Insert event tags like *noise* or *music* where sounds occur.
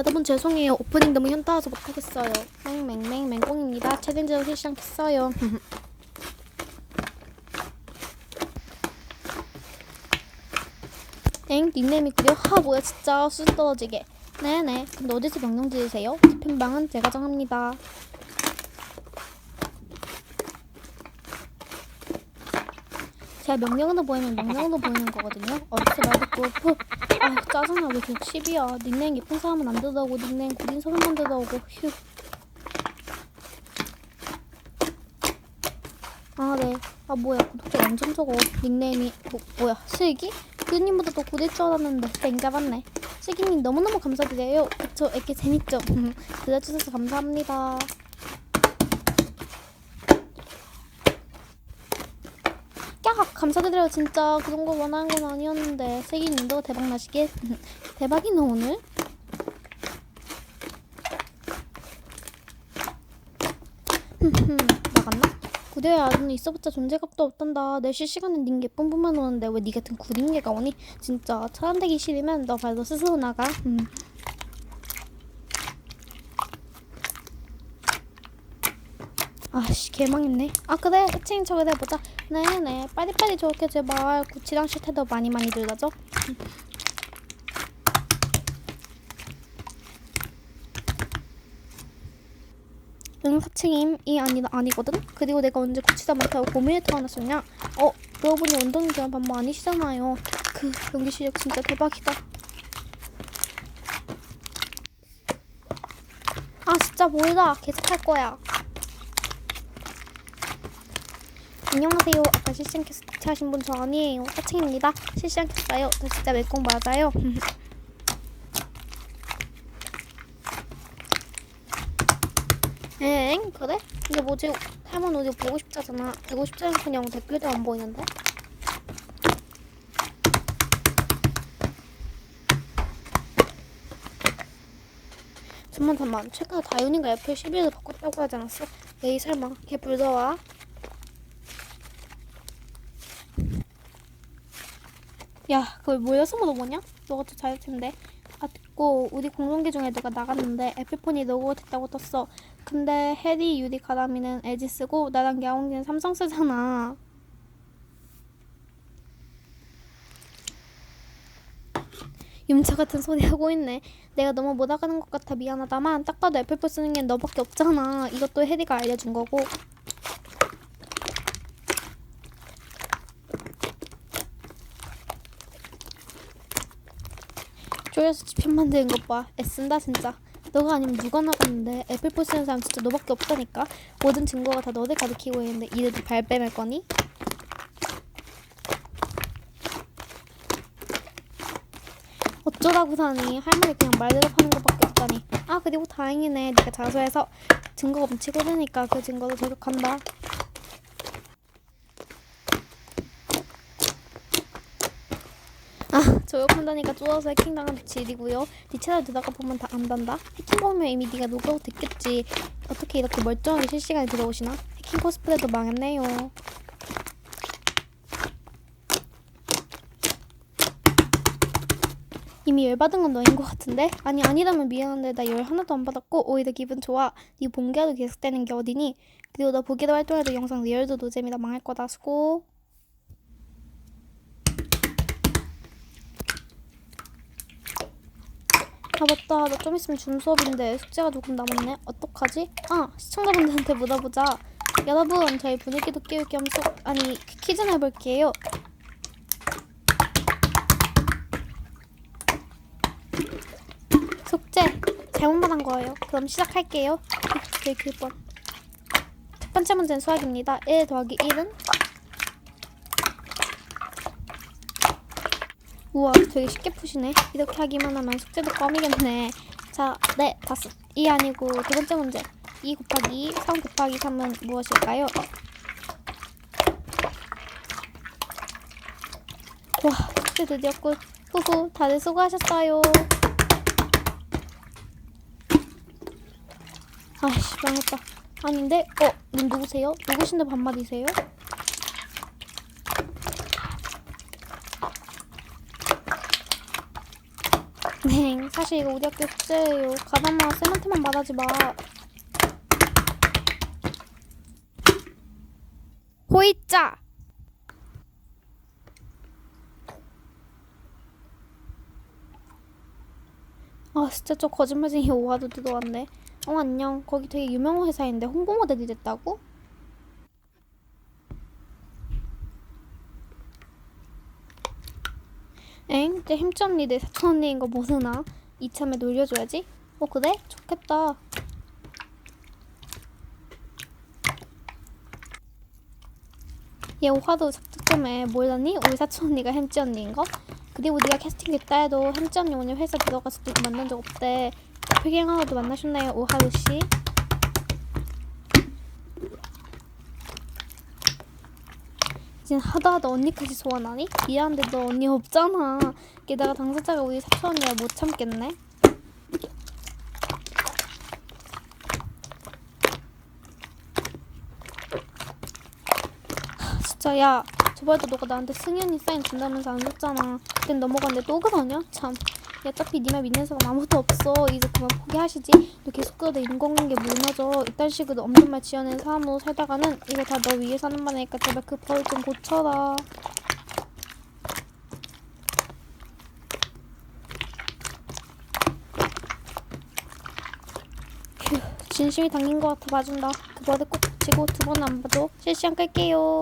여러분 죄송해요. 오프닝 너무 현타와서 못하겠어요. 맹맹맹 맹꽁입니다. 챌린지를 시작했어요. *laughs* 엥 닉네임이 그려? 하 뭐야 진짜 수 떨어지게. 네네. 근데 어디서 명령 지으세요? 팬방은 제가 정합니다. 제가 명령으로 보이면 명령으로 보이는 거거든요. 어디서 말 듣고 푸. 아 짜증나 왜 계속 10이야. 닉네임 예쁜 사람은 안 들어오고 닉네임 구린 사람만 들어오고 휴. 아 네. 아 뭐야 구독자 엄청 적어. 닉네임이 뭐, 뭐야 슬기? 그님보다 더 구릴 줄 알았는데 땡 잡았네. 슬기님 너무너무 감사드려요. 그쵸 이렇게 재밌죠? *laughs* 들어주셔서 감사합니다. 야 감사드려요. 진짜 그런 거 원하는 건 아니었는데 세기님도 대박 나시길 *laughs* 대박이네 오늘. *laughs* 나갔나? 구대야 아는 있어봤자 존재감도 없단다. 내 실시간에 닌 예쁜분만 오는데 왜 니 같은 구린 개가 오니? 진짜 차단되기 싫으면 너 발로 스스로 나가. 음. 아씨 개망했네. 아 그래. 끝인 척을 해보자 네네. 빨리빨리 저렇게 제발 구치랑 실태도 많이 많이 들어줘. 응. 사칭임이 아니, 아니거든? 그리고 내가 언제 구치다 못하고 고민을 태어났었냐? 어 그러고 보니 그냥 반모 아니시잖아요. 그 연기 실력 진짜 대박이다. 아 진짜 뭐이다 계속 할 거야 안녕하세요. 아까 실시간 캐스트 하신 분 저 아니에요. 사칭입니다. 실시간 캐스트요. 저 진짜 멜공 맞아요. *laughs* 엥? 그래? 이게 뭐지? 할머니 어디 보고 싶다잖아. 보고 싶지 않군요. 댓글도 안 보이는데? 잠만 잠만. 최근에 다윤이가 애플 11을 바꿨다고 하지 않았어? 에이 설마. 걔 불더와. 야, 그걸 모여서 물어보냐? 너가 더 잘할 텐데. 아, 듣고 우리 공동계 중에 누가 나갔는데 애플폰이 로고 됐다고 떴어. 근데 해리, 유리, 가람이는 LG 쓰고 나랑 야옹이는 삼성 쓰잖아. 윰차 같은 소리 하고 있네. 내가 너무 못 알아가는 것 같아 미안하다만 딱 봐도 애플폰 쓰는 게 너밖에 없잖아. 이것도 해리가 알려준 거고. 쪼여서 지편 만드는 것 봐. 애쓴다 진짜. 너가 아니면 누가 나갔는데 애플폰 쓰는 사람 진짜 너밖에 없다니까. 모든 증거가 다 너를 가리키고 있는데 이래도 발뺌할 거니? 어쩌라고 사니? 할머니 그냥 말대로 파는 것밖에 없다니. 아 그리고 다행이네. 네가 자수해서 증거가 뭉치고 있으니까 그 증거도 저격한다. 아, 저격한다니까 쪼아서 해킹당한 질이고요. 네 채널 들어가 보면 다 안단다. 해킹 보면 이미 네가 로그아웃 됐겠지. 어떻게 이렇게 멀쩡하게 실시간에 들어오시나? 해킹 코스프레도 망했네요. 이미 열받은 건 너인 것 같은데? 아니 아니라면 미안한데 나 열 하나도 안 받았고 오히려 기분 좋아. 네 본계도 계속되는 게 어디니? 그리고 너 보기도 활동해도 영상 리얼도 노잼이다 망할 거다 수고. 아 맞다. 나 좀 있으면 줌 수업인데 숙제가 조금 남았네. 어떡하지? 아 시청자분들한테 물어보자. 여러분 저희 분위기도 깨울 겸 수, 아니 퀴즈 내볼게요. 숙제. 잘못 말한 거예요. 그럼 시작할게요. 그, 그, 번. 첫 번째 문제는 수학입니다. 1 더하기 1은? 우와 되게 쉽게 푸시네 이렇게 하기만 하면 숙제도 껌이겠네 자, 네, 다섯 이 아니고 두 번째 문제 2 곱하기 3 곱하기 3은 무엇일까요? 와, 숙제 드디어 끝 후후, 다들 수고하셨어요 아이씨, 망했다 아닌데? 어, 님 누구세요? 누구신데 반말이세요? 네. 사실 이거 우리 학교 숙제예요. 가다마 쌤한테만 말하지 마. 호이자. 아 진짜 저 거짓말쟁이 오하도 들어왔네. 어 안녕. 거기 되게 유명한 회사인데 홍보 모델이 됐다고? 엥? 내 언니 내 사촌 언니인 거 모르나? 이참에 놀려줘야지. 어 그래? 좋겠다. 얘 오하도 작작 좀 해. 몰랐니? 우리 사촌 언니가 햄찌 언니인 거? 그리고 네가 캐스팅 됐다 해도 햄찌 언니 오늘 회사 들어가서 만난 적 없대. 도플갱어도 만나셨나요, 오하루 씨? 이젠 하다 하다 언니까지 소환하니? 미안한데 너 언니 없잖아. 게다가 당사자가 우리 사촌 언니라 못 참겠네. 하, 진짜 야 저번에도 너가 나한테 승현이 사인 준다면서 안 줬잖아. 그땐 넘어갔는데 또 그러냐? 참. 야, 어차피 니말 믿는 사람 아무도 없어. 이제 그만 포기하시지. 너 계속 그러다 인공관계 무너져. 이딴 식으로 없는 말 지어내는 사람으로 살다가는 이거 다 너 위해 사는 말이니까 제발 그 버릇 좀 고쳐라. 휴, 진심이 담긴 것 같아 봐준다. 그 버릇 꼭 고치고 두 번 안 봐도 실시간 끌게요.